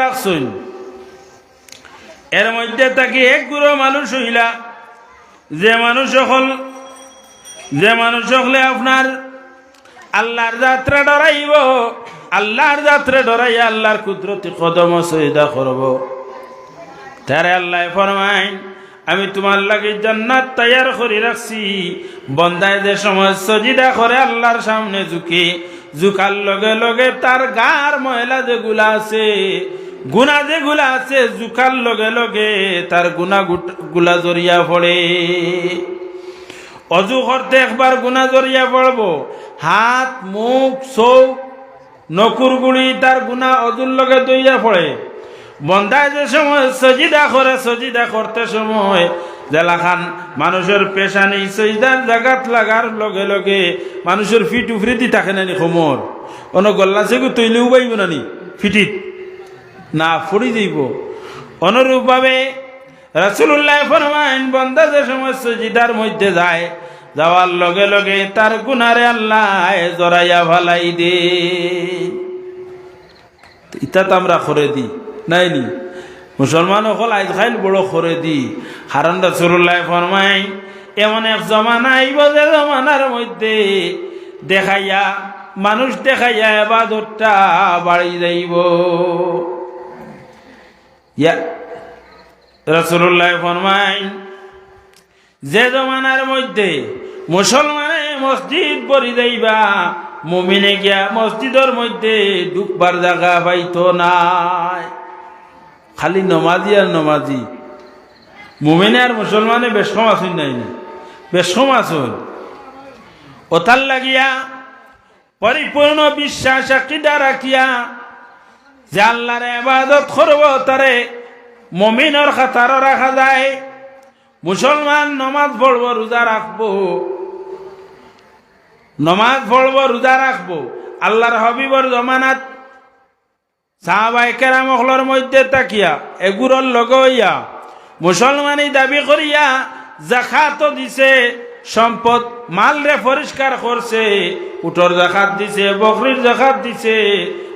রাখছইন এর মধ্যে তাকে এক গুরু মানুষ হইলা। যে মানুষ হল যে মানুষ হলে আপনার আল্লাহর যাত্রা ডরাইব, আল্লাহর যাত্রা ডরাই আল্লাহর কুদরতি কদম সহিদা করব। তারে আল্লাহ ফরমাইন, আমি তোমার লাগে জান্নাত তৈয়ার করে রাখছি। বন্দায় যে সময় সজিদা করে আল্লাহর সামনে ঝুঁকে, ঝুঁকার লগে লগে তার গার ময়লা যেগুলা আছে গুণা যেগুলা আছে ঝুঁকার লগে লগে তার গুণা গুলা জড়িয়া পড়ে। অজু করতে একবার গুণা জড়িয়া পড়ব। হাত, মুখ, চোখ নকুর গুড়ি তার গুণা অজুর লগে দইয়া পড়ে। বন্দায় যে সময় সজিদা করে, সজিদা করতে সময় জেলাখান মানুষের পেশা নেই সজিদার জাগাত লাগার লগে লগে মানুষের ফিট উফরিতি থাকে নানি খমর অন গল্লা সেগু তৈলেও পাইব নানি, ফিটিত। না ফুড়ি যাইব। অনুরূপভাবে রসুল্লাহ ফরমাইন বন্দা যে সময় সজিদার মধ্যে যায়, যাওয়ার লগে লগে তার গুনারে আল্লাহ জড়াইয়া ভালাই দে। ইটা তো আমরা করে দিই নাইনি মুসলমান সকল আইজ খাইল বড় করে দি। হারণ রসুল্লাহ ফরমাই, এমন এক জমানা আইব যে জমানার মধ্যে দেখাইয়া, মানুষ দেখাইয়া এবাদতটা বাড়ি যাইব। ইয়া রসুল্লাহ ফরমাই যে জমানার মধ্যে মুসলমানে মসজিদ পরি যাইবা মুমিনে গিয়া মসজিদের মধ্যে ঢুকবার জায়গা পাইতো নাই। খালি নমাজি আর নমাজি। মুমিনে আর মুসলমানে বেশ কম আসুন নাই বেশ কম আসুন ওতার লাগিয়া পরিপূর্ণ বিশ্বাস, আকিদা রাখিয়া যে আল্লাহরে আবাদত করব তারে মমিনর খাতারও রাখা যায়। মুসলমান নমাজ পড়ব, রোজা রাখব। নমাজ পড়ব, রোজা রাখব। আল্লাহর হবিবর জমানাত সাহাবাই কেরামখলর মধ্যে তাকিয়া এগুরর লগইয়া মুসলমানি দাবি করিয়া জাখাত দিছে, সম্পদ মালরে পরিষ্কার করছে, উটর জাকাত দিছে, বকরির জাকাত দিছে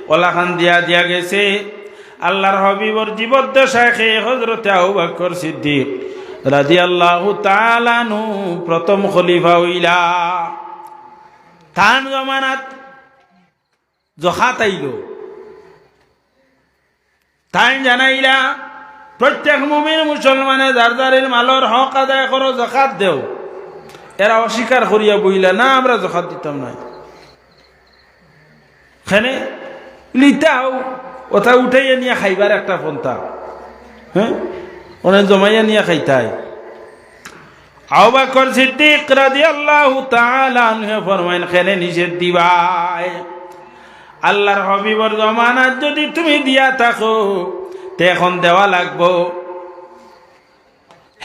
ওলাখান দিয়া দিয়া গেছে। আল্লাহর হবিবর জীবদ্দশায় খে হজরতে আহুবাক্কর সিদ্দিক রাজি আল্লাহ তালানু প্রথম খলিফা হইলা। তান জমানাত জখাত আইল। তাই জানাইলা, প্রত্যেক মুমিন মুসলমানে দারদারির মালর হক আদায় করো, জখাত দেও। এরা অস্বীকার করিয়া বইলা, না, আমরা জখাত দিতাম না। খেনে লিতাও ওটা উঠাইয়া নিয়ে খাইবার একটা পন্থা। হ্যাঁ? ওনে জমাইয়া নিয়ে খাইতাই। আবাকর সিদ্দিক রাদিয়াল্লাহু তাআলা আনহু ফরমাইন খেনে নিষেধ দিবাই। আল্লাহর হবিবর জমানাত যদি তুমি দিয়া থাকো, তে এখন দেওয়া লাগবো।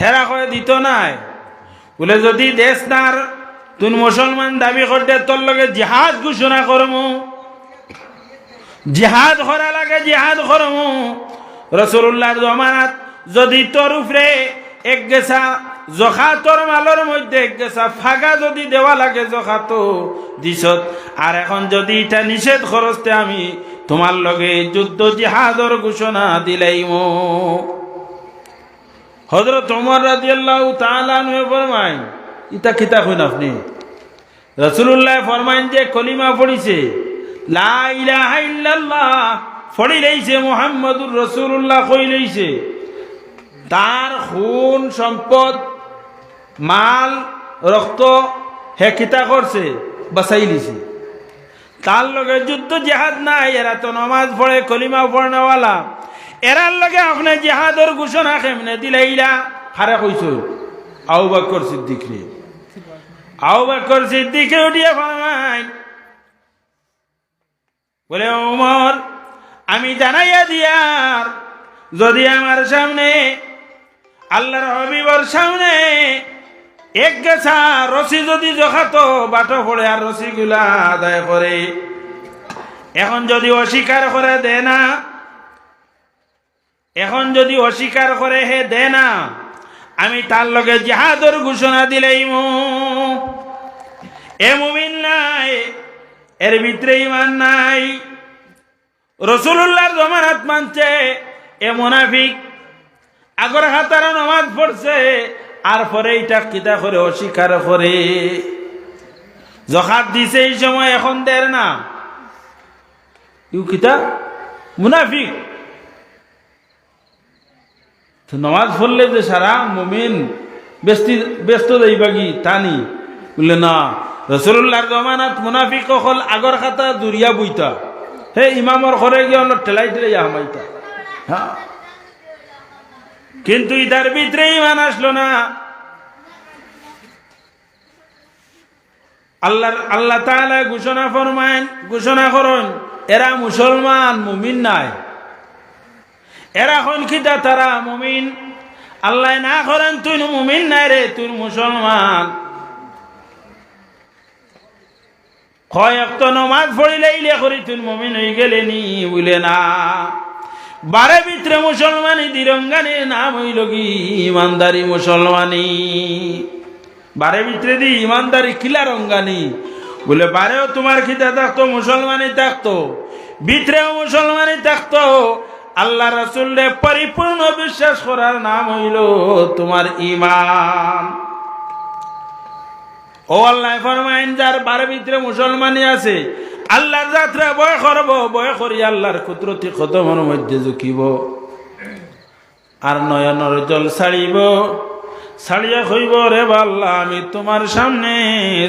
হেরা করে দিত নাই। বলে, যদি দেশ নার তুই মুসলমান দাবি করতে তোর লগে জিহাদ ঘোষণা করমু জিহাদ করা লাগে, জিহাদ করমু রসুল্লাহর জমানাত যদি তোর উপরে এক গেছা জখা তোর মালর মধ্যে, এক গেছা ফাগা যদি দেওয়া লাগে জখা তো দিছত। আর এখন যদি এটা নিষেধ খরচতে আমি, তোমার লগে যুদ্ধ জিহাদর ঘোষণা দিলাইম। হজরত উমর রাজি আল্লাহ তালু ফরমাইন ইতা খিতা কইন আপনি? রসুল্লাহ ফরমাইন যে কলিমা পড়িছে তার খুন সম্পদ, মাল, রক্ত হে খিতা করছে বাসাই লিছে তার লগে যুদ্ধ, জেহাদ নাই, এরা তো নমাজ পড়ে কলিমা পড়নেওয়ালা এরার লগে আপনি জেহাদর ঘোষণা কেমনে দিলাইলা হারে কইস আউ বাক্কর সিদ্দিক রে আউ বাক্কর সিদ্দিকে উঠিয়ে ফরমাই বলে, ওমর, আমি জানাইয়া দিয়ার, যদি আমার সামনে, আল্লাহর হবিবর সামনে এক গেছা রশি যদি জখাতো, বাটো পড়ে আর রশিগুলা আদায় করে। এখন যদি অস্বীকার করে, দে না। এখন যদি অস্বীকার করে, হে, দে না। আমি তার লগে জাহাদর ঘোষণা দিলেই মু এ মুমিন নাই এর ভিতরে ইমান নাই। রসুল্লাহর জমানাত মানছে, এ মোনাফিক আগর হাতারা নমাজ পড়ছে, আর পরে এইটা কিতা করে, অস্বীকার করে। জখাত দিছে এই সময়, এখন দের না। ইউ কিতা মুনাফিক। তো নমাজ পড়লে যে সারা মুমিন ব্যস্তি ব্যস্ত যাইবাগি তানি বললে না। রসুল্লাহর জমানাত মুনাফিক হল আগর খাতা দুরিয়া বইতা। হে ইমামর ঘরে গিয়ে অন্য ঠেলাই ঠেলাই আহমাইতা হ্যাঁ কিন্তু ইতার ভিতরে ইমান আসলো না। আল্লাহর আল্লাহ তাআলা ঘোষণা ফরমায়েন ঘোষণা করুন এরা মুসলমান মুমিন নাই। এরা হন খিদা তারা মুমিন। আল্লাহ না করেন তুই মুমিন নাই রে তুই মুসলমান কয়েক তো নমাজ পড়িলে ইলে করি তুই মুমিন হয়ে গেলে নি বুঝলে না। বারে ভিতরে মুসলমানি দিরঙ্গানির নাম হইল কি? ইমানদারি মুসলমানি। বারে ভিতরে দি ইমানদারি কিলা রঙ্গানি? বলে বারেও তোমার খিদা থাকতো? মুসলমানি থাকতো। ভিতরেও মুসলমানি থাকতো। আল্লাহ রসুল্লে পরিপূর্ণ বিশ্বাস করার নাম হইল তোমার ইমান। ও আল্লাহ ফরমাইন, যার বারে ভিতরে মুসলমানি আছে, আল্লাহর যাত্রা বয় করব বয় করি আল্লাহর কুদরতি কদমের মধ্যে ঝুঁকিব। আর নয়নর জল ছাড়িব, ছাড়িয়া কইব রে বাল্লা, আমি তোমার সামনে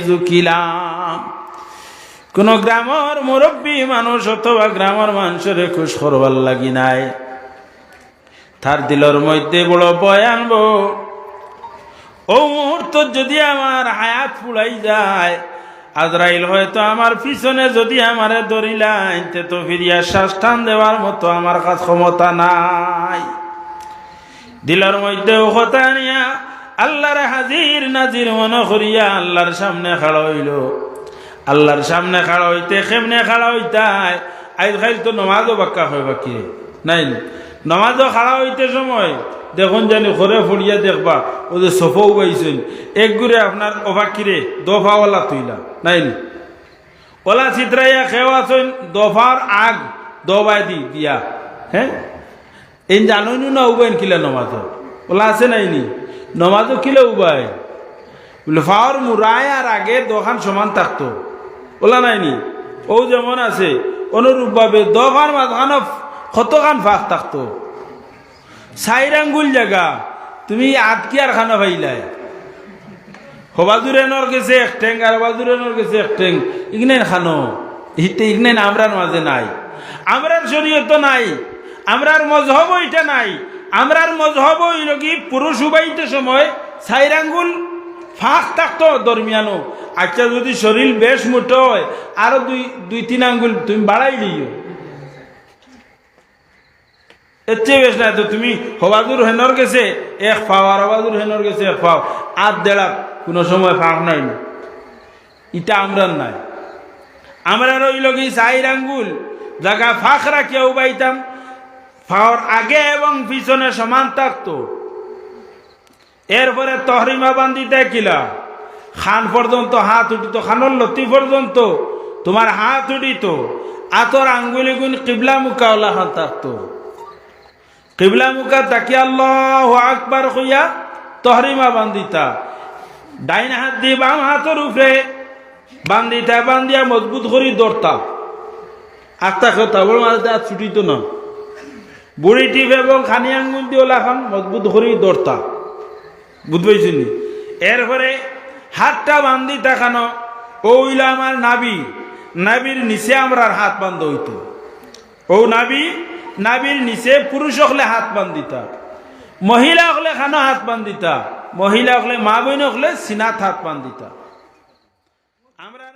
ঝুঁকিলাম। কোন গ্রামের মুরব্বী মানুষ অথবা গ্রামের মানুষের খুশ করবার লাগি নাই। তার দিলর মধ্যে বড় বয় আনব। ও মুহূর্ত যদি আমার হায়াত ফুলাই যায়, আজরাইল হয়তো আমার পিছনে যদি আমারে ধরিলাইন তে তো ফিরিয়া শ্বাস টান দেওয়ার মতো আমার কাছে ক্ষমতা নাই। দিলর মধ্যে কথা নিয়া আল্লাহর হাজির নাজির মনে করিয়া আল্লাহর সামনে খাড়া হইল। আল্লাহর সামনে খাড়া হইতে কেমনে খাড়া হইতাই আইজ খাইল তো নমাজও বাক্কা হয় বাকি নাই, নমাজও খাড়া হইতে সময়। দেখুন জানি ঘরে ফড়িয়া দেখবা, ও যে সফাও পাইছেন এক গুড়ে আপনার অবাকিরে দফাওয়ালা তুইলা নাই ওলা চিত্রাইয়া খেওয়াছেন দফার আগ দবাই দি, দিয়া। হ্যাঁ এই জানুনি না উবাইন কিলা নমাজ ওলা আছে নাইনি নমাজও কিলে উবাই? ফাওয়ার মুরায় আর আগে দোকান সমান থাকতো। ওলা নাইনি ও যেমন আছে, অনুরূপভাবে দোকান মাঝখানে কতখান ফাঁক থাকতো? সাইরাঙ্গুল জায়গা। তুমি আটকি আর খানা পাইলাই। হবাজুরে নর গেছে এক ঠেং, আর হবাজুরে নর গেছে এক ঠেং। ইগনেন খানো। হিতে ইগনেন আমরার মাঝে নাই। আমরার শরীয়ত নাই। আমরার মজহব এটা নাই। আমরার মজহব হইল কি পুরুষ উবাইতে সময় সাইরাঙ্গুল ফাঁক থাকতো দরমিয়ানো আচ্ছা যদি শরীর বেশ মোটো হয়, আরও দুই দুই, তিন আঙ্গুল তুমি বাড়াই দিও। এর চেয়ে বেশ না তো তুমি হবাদুর হেনর গেছে এক পাও আর হবাদুর হেনর গেছে এক পাও আর দেড়া কোনো সময় ফাঁক নাই না ইটা আমরার নাই আমরা রইল কি সাইর আঙ্গুল জায়গা ফাঁক রাখিয়া উবাইতাম ফাওয়ার আগে এবং পিছনে সমান থাকতো এরপরে তহরিমা বান্দিতে কিলা খান পর্যন্ত হাত উঠিত খানর লতি পর্যন্ত তোমার হাত উঠিত আতর আঙ্গুলি গুণ কিবলা মুকাওলা হাত থাকতো কিবলা মুখা তাকি আল্লাহ আকবার হইয়া তহরিমা বান্দিতা। ডাইন হাত দিয়ে বাম হাতের উপরে বান্দিতা বান্দিয়া মজবুত করি দৌড়তা আস্তা কথা বড় মাঝে হাত ছুটিত না। বুড়ি টিপ এবং খানি আঙ্গুল দিয়ে ওলাখান মজবুত করি দৌড়তা বুঝবেছি এরপরে হাতটা বান্ধি দেখানো ওইল আমার নাবি। নাবির নিচে আমরার হাত বান্ধ হইতো। ও নাবি নাবির নিচে পুরুষ হলে হাত বান্ধিতা, মহিলা হলে খানো হাত বান্ধিতা, মহিলা হলে মা বইন হলে সিনাত হাত বান্ধিতা। আমরা